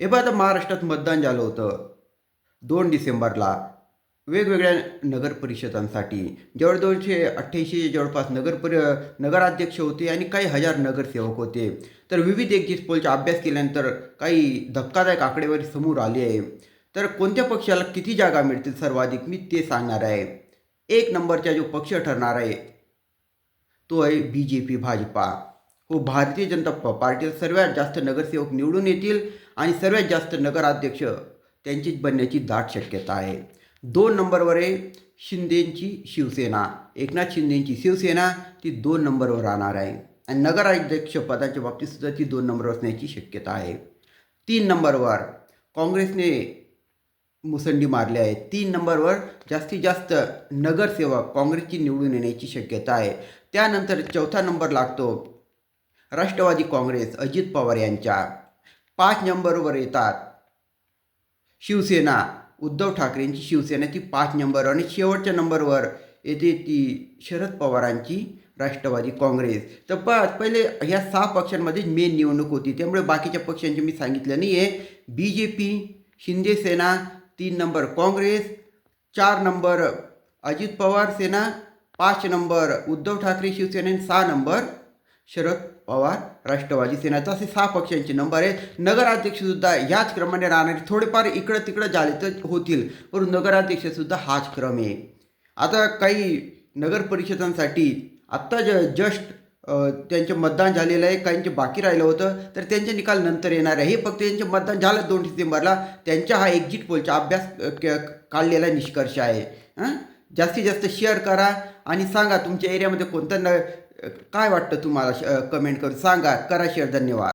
हे बघा आता महाराष्ट्रात मतदान झालं होतं. दोन डिसेंबरला वेगवेगळ्या नगर परिषदांसाठी. जवळजवळशे अठ्ठ्याऐंशी जवळपास नगर परि नगराध्यक्ष होते आणि काही हजार नगरसेवक होते. तर विविध एक्झिट पोलचा अभ्यास केल्यानंतर काही धक्कादायक आकडेवारी समोर आली आहे. तर कोणत्या पक्षाला किती जागा मिळतील सर्वाधिक मी ते सांगणार आहे. एक नंबरचा जो पक्ष ठरणार आहे तो आहे बी जे पी भाजपा. हो भारतीय जनता प- पार्टीला सर्वात जास्त नगरसेवक निवडून येतील आणि सर्वात जास्त नगराध्यक्ष त्यांचीच बनण्याची दाट शक्यता आहे. दोन नंबरवर आहे शिंदेंची शिवसेना. एकनाथ शिंदेंची शिवसेना ती दोन नंबरवर राहणार आहे. आणि नगराध्यक्ष पदाच्या बाबतीतसुद्धा ती दोन नंबरवर असण्याची शक्यता आहे. तीन नंबरवर काँग्रेसने मुसंडी मारली आहे. तीन नंबरवर जास्तीत जास्त नगरसेवक काँग्रेसची निवडून येण्याची शक्यता आहे. त्यानंतर चौथा नंबर लागतो राष्ट्रवादी काँग्रेस अजित पवार यांच्या पाच नंबरवर येतात. शिवसेना उद्धव ठाकरेंची शिवसेना ती पाच नंबर आणि शेवटच्या नंबरवर येते ती शरद पवारांची राष्ट्रवादी काँग्रेस. तर प पहिले ह्या सहा पक्षांमध्ये मेन निवडणूक होती. त्यामुळे बाकीच्या पक्षांचे मी सांगितलं नाही आहे बी जे पी शिंदे सेना तीन नंबर काँग्रेस चार नंबर अजित पवार सेना पाच नंबर उद्धव ठाकरे शिवसेना आणि सहा नंबर शरद पवार राष्ट्रवादी सेनाचा असे सहा पक्षांचे नंबर आहेत. नगराध्यक्षसुद्धा ह्याच क्रमाने राहणारे थोडेफार इकडं तिकडं झाले तर होतील परंतु नगराध्यक्षसुद्धा हाच क्रम आहे. आता काही नगर परिषदांसाठी आत्ता ज जस्ट त्यांचे मतदान झालेलं आहे. काहींचे बाकी राहिलं होतं तर त्यांचे निकाल नंतर येणार आहे. हे फक्त त्यांचे मतदान झालं दोन डिसेंबरला. त्यांच्या हा एक्झिट पोलचा अभ्यास क- काढलेला निष्कर्ष आहे. जास्तीत जास्त शेअर करा आणि सांगा तुमच्या एरियामध्ये कोणता न काय वाटतं तुम्हाला? कमेंट करून सांगा. करा शेअर धन्यवाद.